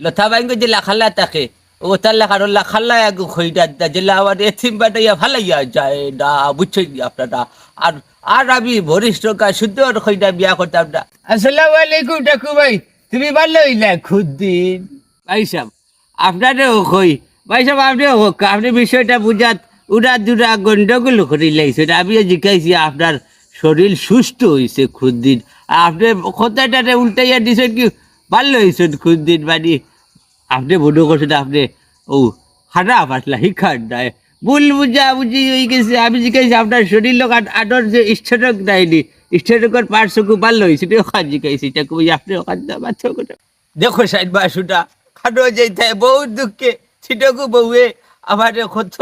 লতা বাইঙ্গ যে লাখাল্লা তাকে ও তার লাখার লাখাল্লা এক খইটা দা যে আমার এথিম বাটাইয়া ফালাইয়া যায় না বুঝছেন আপনারা আর আর আমি বরিষ্ঠ কা শুদ্ধ খইটা বিয়া করতাম না আসসালামু আলাইকুম টাকু ভাই তুমি ভালো হইলা খুদ্দিন ভাই সাহেব আপনারও কই ভাই সাহেব আপনিও হোক আপনি বিষয়টা বুঝাত উড়া দুরা গন্ডগোল করে লাইছেন আমিও জিজ্ঞাসি আপনার শরীর সুস্থ হয়েছে খুদ্দিন আপনি কথাটাতে উল্টাইয়া দিছেন কি ভালো হয়েছেন খুদ্দিন মানে আপনি মনে করছেন, আপনি, ও, হাঁটা পাতলা শিক্ষার নাই। ভুল বুঝা বুঝি হয়ে গেছে, আমি জিজ্ঞাসি আপনার শরীর লোক আটর যে স্টেটক দেয়নি স্টেটকের পার্শ্বকু ভালো হয়েছে ওখান জিজ্ঞাসি এটা কই আপনি ওখান দেখো সাইড বাসুটা, খাটো যেতে বহু দুঃখে ছিটকু বউয়ে, আমার কত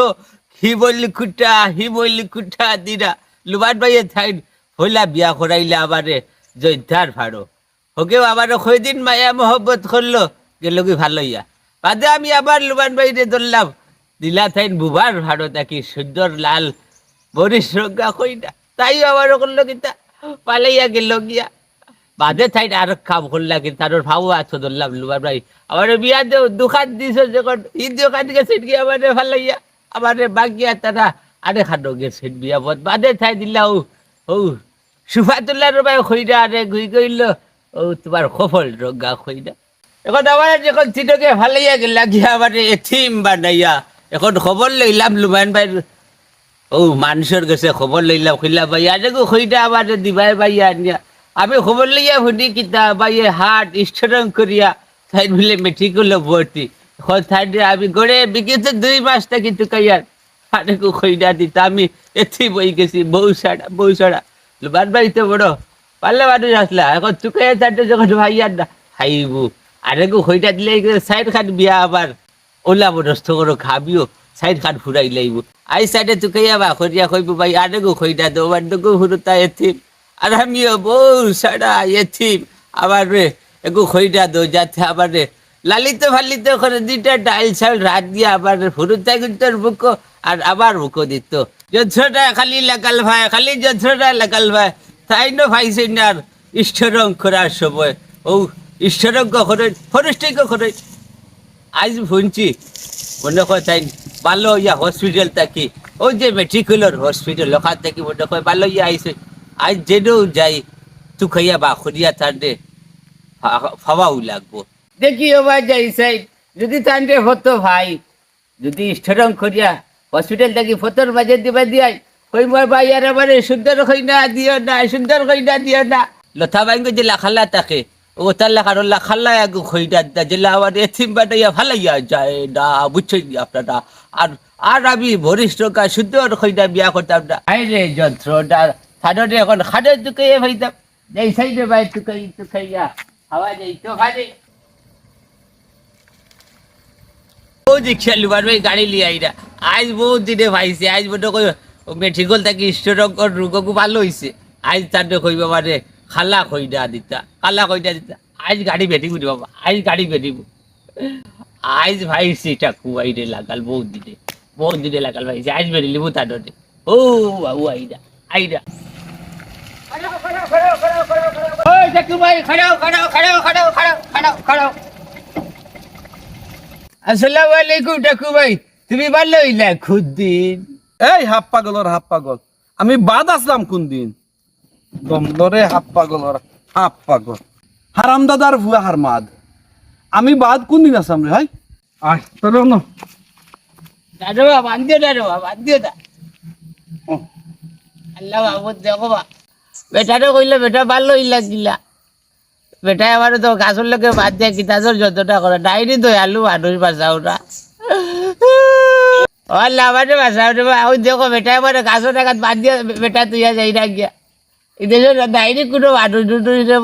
হি বললি কুটা হি বললি কুটা দিরা। লুবান ভাইয়ে থাইন হইলা বিয়া করাইলে আমারে জৈধার ফাড়ো হোকেও আমার দিন মায়া মহব্বত করল, গেল কি ভালো ইয়া। বাদে আমি আবার লুবান বাইরে ধরলাম দিলা থাইন বুবার ভাড়ো তাকি সুন্দর লাল বরিশ রঙ্গা তাই আবার করল কিতা পালাইয়া গেল গিয়া। বাদে থাই আর কাম করলা কিন্তু তার ভাবো আছো ধরলাম লুবার ভাই। আমার বিয়া দেও, দোকান দিছ যখন ই দোকান গেছে গিয়া আমারে ভালাইয়া আমারে বাগিয়া তারা আরে খাটো গেছে বিয়া বদ বাদে থাই দিলা ও ও সুফাতুল্লাহর ভাই খইরা আরে গুই কইল ও তোমার সফল রোগা খইরা এখন আমার যখন চিটকে ভালাইয়া গেলা গিয়া আমারে এথিম বানাইয়া, এখন খবর লইলাম লুমান ভাই। ও, মানুষের কাছে খবর লইলাম, কইলা, ভাই, আরে গো খইটা আবার দিবাই ভাইয়া আনিয়া। আমি খবর লইয়া শুনি কিতা ভাইয়ে হাট স্ট্রং করিয়া, তাই মিলে মেট্রিক হলো ভর্তি। এখন তাই আমি গড়ে বিকেছে দুই মাসটা কিন্তু কাইয়ার আরে গো দিতা, আমি এথি বই গেছি, বউ সাড়া বউ সাড়া বাদ বাড়িতে বড় পারলে মানুষ আসলা। এখন চুকাইয়া চারটে যখন ভাইয়ার না খাইবু আরে গো খইটা দিলে সাইড খাট বিয়া আবার ওলা বরস্ত করো, খাবিও। সাইড খাট ফুরাই লাইব। আই সাইডে চুকে বা খরিয়া কইব ভাই, আরে গো খইটা দো বান্ড গো হুরতা এথিম আর আমিও বউ সাড়া এথিম আবার রে, এগো খইটা দো যাতে আবার রে, লালিত ফালিত করে দুইটা ডাইল চাল রাত দিয়ে আবার ফুরুতা কিন্তু বুকো আর আবার বুকো দিত। যন্ত্রটা খালি লাগাল ভাই, খালি যন্ত্রটা লাগাল ভাই। তাই ন ভাইছে না আর ঈশ্বরং করার সময়। ও ঈশ্বরজ্ঞ করে ফরেস্টিক করে আজ শুনছি, মনে কয় তাই ভালো ইয়া হসপিটাল থাকি। ওই যে মেট্রিকুলার হসপিটাল ওখান থেকে মনে কয় ভালো ইয়া আইসে আজ যেও যাই তু খাইয়া বা খুঁড়িয়া তান্ডে ফাওয়াও লাগবো। দেখি ওবার যাই সাই, যদি তান্ডে হতো ভাই, যদি স্ট্রং করিয়া হসপিটাল থাকি ফতর বাজে দিবা দিয়াই কই মোর ভাই, আর আমারে সুন্দর কইনা, দিও না সুন্দর কইনা, দিও না। লতা বাইঙ্গ যে লাখাল্লা তাকে, ও তার লাখার লাখাল্লা এক খইটা দা যে আমার এথিম বাটাইয়া ফালাইয়া যায় না, বুঝছেন আপনারা? আর আর আমি বরিষ্ঠ কা শুদ্ধ খইটা বিয়া করতাম না। আই রে যন্ত্রটা খাদরে এখন খাদর টুকাইয়া ফাইতাম এই সাইডে ভাই টুকাই টুকাইয়া হাওয়া যাই তো খাদে ও দেখছিয়া লুবার ভাই গাড়ি লিয়ে আজ বহুত দিনে ভাইছে, আজ মনে কই মেট্রিকল থাকি স্টোরকর রোগকু ভালো হইছে আজ তার কইব মানে খালা কইডা দিতা। খালা কইডা দিতা। আজ গাড়ি বেটিব রে বাবা আজ গাড়ি বেটিব। আজ ভাই সেটা কুয়াইরে লাগাল বহুত দিনে। বহুত দিনে লাগাল ভাইছে আজ বেরিলি বুতাডে ও বাবু আইডা আইডা ওই দেখু ভাই আলাইকুম টাকু ভাই। তুমি ভালো হইলা খুদ্দিন এই হাফ পাগলর হাফ পাগল। আমি বাদ আসলাম কোন দিন দমদরে হাফ পাগলর হাফ পাগল। হারাম দাদার ভুয়া হারমাদ আমি বাদ কোন দিন আসলাম রে ভাই আয় তোর ন। দাদা বাবা বান্ধিও দাদা বাবা বান্ধিও দা ও, আল্লাহ বাবু দেখো বা। বেটারে কইলে বেটা ভালো গিলা। বেটা আমার তো গাছের লোকে বাদ দিয়ে কিতাজর যতটা করে। ডাইরি তো আলু মানুষ বাঁচাও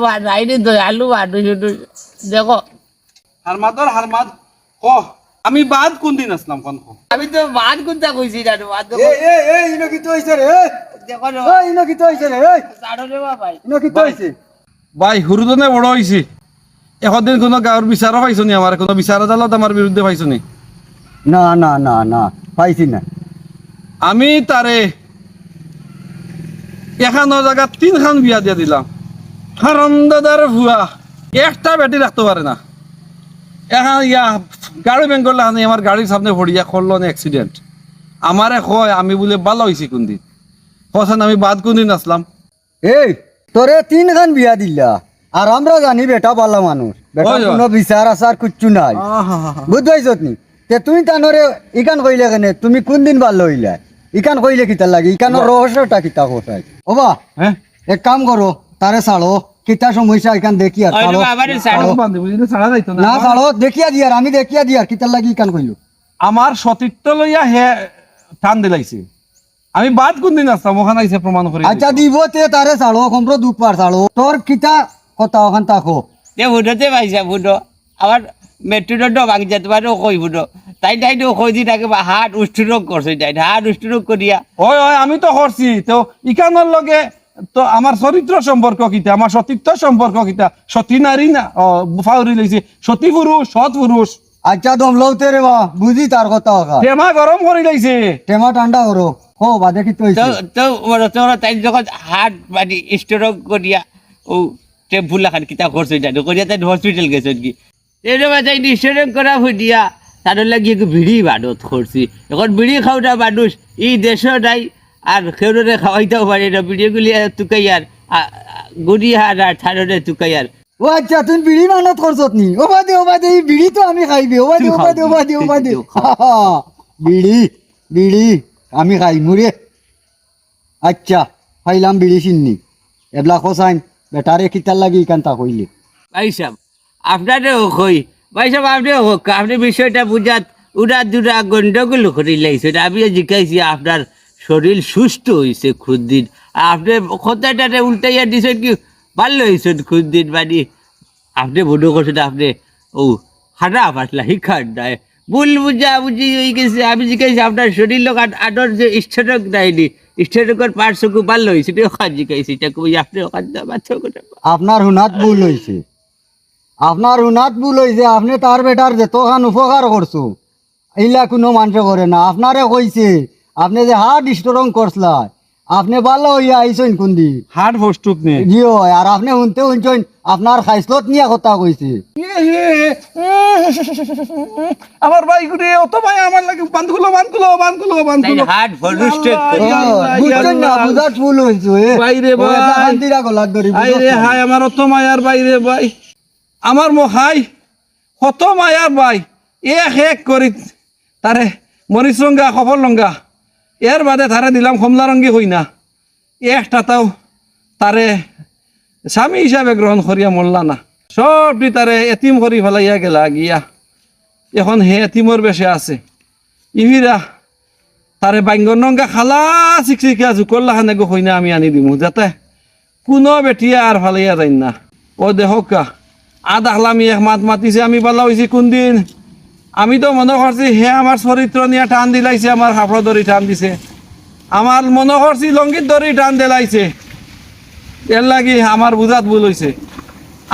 বা ডাইরি তো আলু মানুষ দুটুই দেখো। হারমাদর হারমাদ ক আমি বাদ কোন দিন আসলাম কোন ক আমি তো বাদ কোনটা কইছি বাদ এ এ এ ইনো কি তো হইছে রে এ? দেখো রে এ ইনো কি তো হইছে রে এ? জানো রে ভাই ইনো কি তো হইছে? ভাই হুরুদনে বড় হয়েছি এদিন কোনো গাঁৱৰ বিচাৰো পাইছো নি আমাৰ কোনো বিচাৰ আদালত আমাৰ বিৰুদ্ধে পাইছো নি না না না না। পাইছি না। আমি তারে এখানো জায়গাত তিনখান বিয়া দিয়া দিলাম। হারাম দাদার ভুয়া একটা বেটি রাখতে পারে না। এখন ইয়া গাড়ি বেঙ্গল লাগানি আমার গাড়ির সামনে ভরিয়া করল না অ্যাক্সিডেন্ট আমারে কয় আমি বলে ভালো হয়েছি কোনদিন। কছেন আমি বাদ কোনদিন আসলাম এই তোরে তিন খান বিয়া দিলা। আর আমরা জানি বেটা বালা মানুষ বেটা। কোনো বিচার আচার কিচ্ছু নাই। বুঝবাইছত নি? তে তুই তানরে ইকান কইলে কেনে? তুমি কোন দিন ভালো হইলা ইকান কইলে কিতা লাগে? ইকানোর রহস্যটা কিতা কোথায় ওবা হ্যাঁ এক কাম করো তারে ছাড়ো কিতা সমস্যা ইকান দেখি আর ছাড়ো না না ছাড়ো দেখিয়া দিয়ার আমি দেখিয়া দিয়ার কিতার লাগি ইকান কইলো। আমার সতীত্ব লইয়া হে টান দিলাইছে। আমি বাদ কোনদিন আসতাম ওখানে আইসে প্রমাণ করে আচ্ছা দিব তে তারে ছাড়ো কমপ্র দুপ পার ছাড়ো তোর কিতা কথা ওখান তাকো তে ফুটোতে পাইছা ফুটো আমার মেট্রোটো ভাঙি যেতে পারে কই ফুটো তাই তাই তো কই দি থাকে বা হাট উষ্ঠরোগ করছে তাই হাট উষ্ঠরোগ করিয়া ওই ওই আমি তো করছি তো ইকানোর লগে তো আমার চরিত্র সম্পর্ক কিতা আমার সতীত্ব সম্পর্ক কিতা সতী নারী না ও ফাউরি লইছে সতী পুরুষ সৎ পুরুষ আচ্ছা দম লওতে রে বা বুঝি তার কথা টেমা গরম করে লাইছে টেমা ঠান্ডা করো হো বাদে কি তো তো ওরা তোরা তাই যখন হাট মানে স্ট্রোক করিয়া ও টেম্পু লাখান কিতা করছে জানো করিয়া তাই হসপিটাল গেছে কি তাই স্ট্রোক করা ফুটিয়া তার লাগি বিড়ি বাদত করছি এখন বিড়ি খাওয়া মানুষ এই দেশও নাই আর খেউরে খাওয়াইতেও পারে না বিড়িগুলি তুকাইয়ার গুড়ি হার আর ও আচ্ছা তুমি বিড়ি মানত করছত নি? ও বাদে ও বাদে এই বিড়ি তো আমি খাইবি ও বাদে ও বাদে ও বাদে ও বাদে বিড়ি বিড়ি আমি খাই মুরে আচ্ছা খাইলাম বিড়ি চিন্নি এবলা খসাইন বেটারে কিতার লাগি কান্তা কইলে। ভাই সাহেব আপনারও কই? ভাই সাহেব, আপনিও হোক, আপনি বিষয়টা বুঝাত উড়া দুরা গন্ডগোল করে লাইছেন। আমিও জিজ্ঞাসি, আপনার শরীর সুস্থ হয়েছে খুদ্দিন? আপনি কথাটাতে উল্টাইয়া দিছেন কি, ভালো হয়েছেন খুদ্দিন? মানে আপনি মনে করছেন আপনি, ও হাঁটা পাতলা শিক্ষার নাই ভুল বুঝা বুঝি হয়ে গেছে। আমি জিজ্ঞাসি, আপনার শরীর লোক আদর যে স্টেটক দেয়নি স্টেটকের পার্শ্বকু ভালো হয়েছে জিজ্ঞাসি, এটা কই, আপনি আপনার হুনাত ভুল হইছে। আপনার হুনাত ভুল হইছে আপনি তার বেটার যেতখান উপকার করছ। এইলা কোনো মানুষ করে না। আপনারে কইছে আপনি যে হার্ট স্ট্রং করছলা আপনি ভালো হইয়া আইসইন কুন্দি হাট ফস্টুক নে। জি হয় আর আপনি শুনতে শুনছেন আপনার খাইসলত নিয়ে কথা কইছে। আমার ভাই ঘুরে অত ভাই আমার লাগে বান্ধগুলো বান্ধগুলো বান্ধগুলো বান্ধগুলো। হার্ট আল্লাহ, ও, বুঝছেন না বুঝার ভুল হইছে ও, এটা ভাই। শান্তিরা গলার ধরি আই রে হাই আমার অত মায়ার বাইরে ভাই। আমার মহাই, কত মায়ার ভাই এক শেষ করি তারে মরিচ রঙ্গা খবর লঙ্গা এর বাদে তারে দিলাম কমলা রঙ্গি হই না একটা তাও তারে স্বামী হিসাবে গ্রহণ করিয়া মরলা না। সবটি তারে এতিম করি ফেলাইয়া গেলা গিয়া এখন হে এতিমর বেশে আছে। ইভিরা তারে বাঙ্গন রঙ্গা খালা শিক্ষিকা জুকল্লা খানে গো হই আমি আনি দিমু। যাতে কোনো বেটিয়া আর ফালাইয়া যাই না। ও দেহকা। আ দেখলাম এক মাত মাতিছে আমি বলা হয়েছি কোন দিন আমি তো মনে করছি হে আমার চরিত্র নিয়ে টান দিলাইছে আমার হাফড় দড়ি টান দিছে। আমার মনে করছি লঙ্গিত দড়ি টান দিলাইছে। এর লাগি আমার বুঝাত ভুল হয়েছে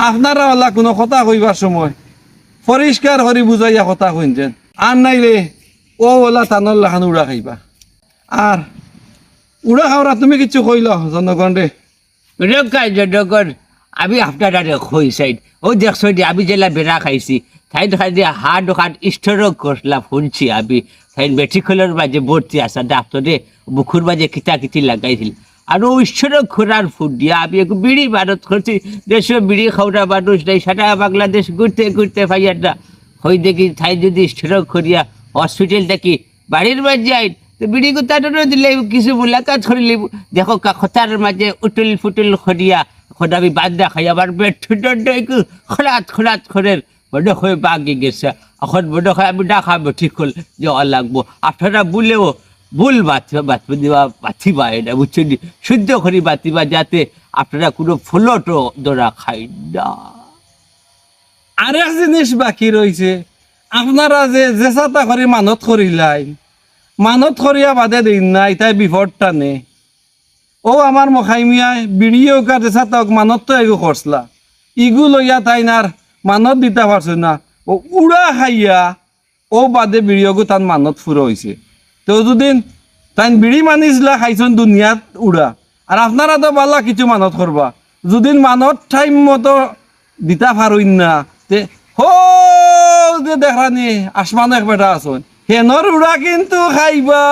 আপনারা ওলা কোনো কথা কইবার সময় পরিষ্কার করে বুঝাইয়া কথা কইছেন আর নাইলে ও ওলা টানর লাখান উড়া খাইবা। আর উড়া খাওয়া তুমি কিছু কইল জনগণ রে রকাই জনগণ আমি আপনার হই সাইড ও দেখছ যে আমি জেলা বেড়া খাইছি। তাই দেখা দিয়ে হাট হাট স্টোরও করলাম শুনছি আমি। তাই মেট্রিকুলার মাঝে ভর্তি আসা ডাক্তরে বুকুর মাঝে কিতা কিতি লাগাইছিল। আর ও ঈশ্বরও ঘোরার ফুট দিয়া, আমি একটু বিড়ি ভারত করছি দেশে বিড়ি খাওয়া মানুষ নেই সারা বাংলাদেশ ঘুরতে ঘুরতে পাইয়ার না হই দেখি তাই যদি স্ট্রোক করিয়া হসপিটাল দেখি বাড়ির মাঝে আইন বিড়ি গুতানো দিলে, কিছু মুলাকাত করিলে দেখো কথার মাঝে উটুল ফুটুল করিয়া এখন বাদ বান্দা খাই আমার পেট ঠুটনটা একটু খোলাত খোলাত খরের মনে হয়ে বাগি গেছে। এখন মনে হয় আমি খাব, ঠিক হল যে অ লাগবো। আপনারা বলেও ভুল বাঁচবা বাঁচবে দিবা বাঁচিবা এটা শুদ্ধ করি বাঁচিবা যাতে আপনারা কোনো ফুলটো দোরা খাই না। আরেক জিনিস বাকি রয়েছে। আপনারা যে জেসাতা করে মানত করিলাই মানত করিয়া বাদে দিন নাই, তাই বিপদটা নে ও আমার মখাই মিয়াই বিড়িও কা জেসাতা মানত এগো করছলা ইগু লইয়া তাই নার মানত দিতে পারছ না। ও উড়া খাইয়া ও বাদে বিড়িওগো তান মানত ফুরো হয়েছে তো যদিন তাই বিড়ি মানিছিলা খাইছন দুনিয়াত উড়া আর আপনারা তো বালা কিছু মানত করবা যদিন মানত টাইম মতো দিতা পারইন না। তে হো যে দেখানি আসমান এক বেটা আছেন। হেনর উড়া কিন্তু খাইবা।